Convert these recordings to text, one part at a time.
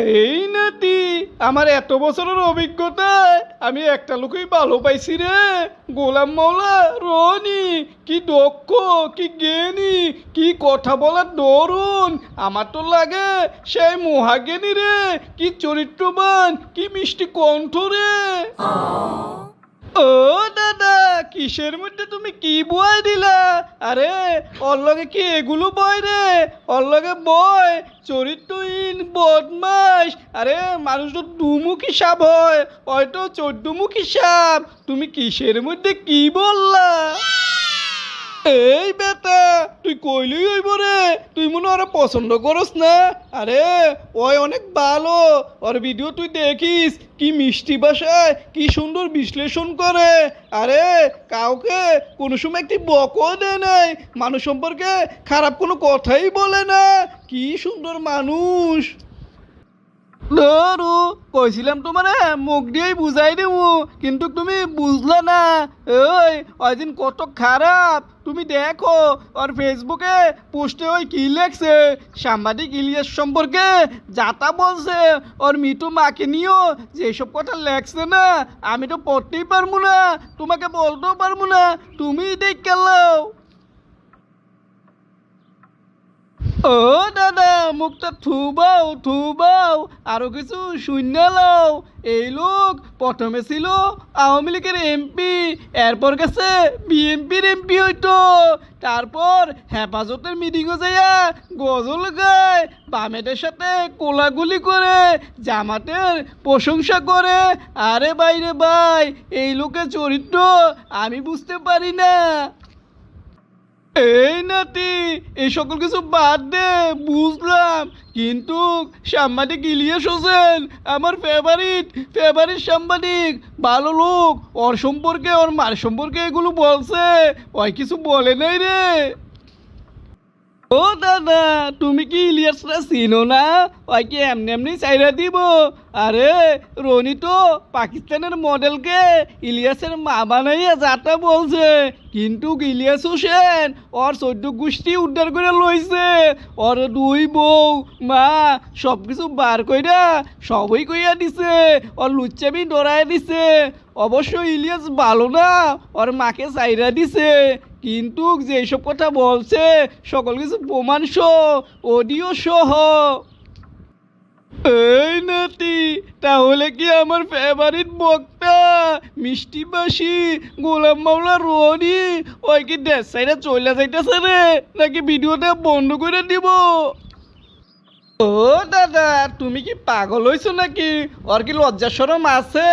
এই নাতি, আমার এত বছরের অভিজ্ঞতায় আমি একটা লোকই ভালো পাইছি রে। গোলাম মাওলা, রনি, কি দক্ষ, কি জ্ঞানী, কি কথা বলার দরুন, আমার তো লাগে সেই মহাজ্ঞানী রে, কি চরিত্রবান, কি মিষ্টি কণ্ঠ রে। ও দাদা, কিসের মধ্যে তুমি কি বয় দিলা? আরে, ওর লগে কি এগুলো বয় রে? ওর লগে বয়, চরিত্রহীন বদমাস আরে, মানুষ তো দুমুখী সাপ হয় হয়তো চোদ্দমুখী সাপ। তুমি কিসের মধ্যে কি বললা? এই বেটা, তুই কইলই হইব রে। তুই মনে ওরা পছন্দ করস না? আরে, ওই অনেক ভালো। ওর ভিডিও তুই দেখিস, কি মিষ্টি ভাষায় কি সুন্দর বিশ্লেষণ করে। আরে, কাউকে কোনো সময় একটি বকও দেয় নাই। মানুষ সম্পর্কে খারাপ কোনো কথাই বলে না। কি সুন্দর মানুষ। ধরু কইছিলাম তোমার, মুখ দিয়েই বুঝাই দেবো। কিন্তু তুমি বুঝলে না। ওই কত খারাপ। তুমি দেখো, ওর ফেসবুকে পোস্টে ওই কি লেখছে? সাংবাদিক ইলিয়াস সম্পর্কে যাতা বলছে। ওর মিটু মাকে নিয়েও যেসব কথা লেখছে না, আমি তো পড়তেই পারব না, তোমাকে বলতেও পারব না তুমি দেখ ও, দাদা, মুখটা থুবাও থুবাও, আরও কিছু শূন্য লও। এই লোক প্রথমে ছিল আওয়ামী লীগের এমপি, এরপর গেছে বিএমপির এমপি হইতো। তারপর হেফাজতের মিটিংয়ে যাইয়া গজল গায়, বামেদের সাথে কোলাগুলি করে, জামাতের প্রশংসা করে। আরে বাইরে ভাই, এই লোকের চরিত্র আমি বুঝতে পারি না। এই নাতি, এই সকল কিছু বাদ দে, বুঝলাম। কিন্তু সাংবাদিক ইলিয়াস হোসেন, আমার ফেভারিট ফেভারিট সাংবাদিক, ভালো লোক, ওর সম্পর্কে, ওর মার সম্পর্কে এগুলো বলছে। ওই কিছু বলে নাই রে। ও দাদা, তুমি কি ইলিয়াসরা চিনো না? ওই কি এমনি এমনি চাইরা দিব? আরে, রনি তো পাকিস্তানের মডেলকে ইলিয়াসের মা বানাইয়া যাটা বলছে। কিন্তু ইলিয়াস হোসেন ওর চোদ্দ গোষ্ঠী উদ্ধার করে লইছে। ওর দুই বউ, মা সব কিছু বার কইরা সবই কইয়া দিছে। ওর লুচ্চামি ডরাই দিছে। অবশ্য ইলিয়াস ভালো না, ওর মাকে চাইরা দিছে। কিন্তু যেসব কথা বলছে, সকল কিছু প্রমাণ সহ অডিও সহ। এই নাতি, তাহলে কি আমার ফেভারিট বক্তা? মিষ্টি বাসি গোলাম মাওলা রনি, ওই কি দেশ সাইডে চলে যাইতেছে রে? নাকি ভিডিওটা বন্ধ করে দিব? ও দাদা, তুমি কি পাগল হইছো নাকি? ওর কি লজ্জা সরম আছে?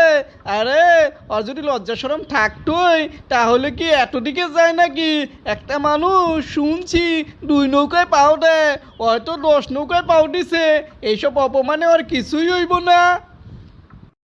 আরে, ওর যদি লজ্জা সরম থাকতোই, তাহলে কি এতদিকে যায় নাকি? একটা মানুষ, শুনছি, দুই নৌকায় পাও দেয়, হয়তো দশ নৌকায় পাও দিছে। এইসব অপমানে ওর কিছুই হইব না।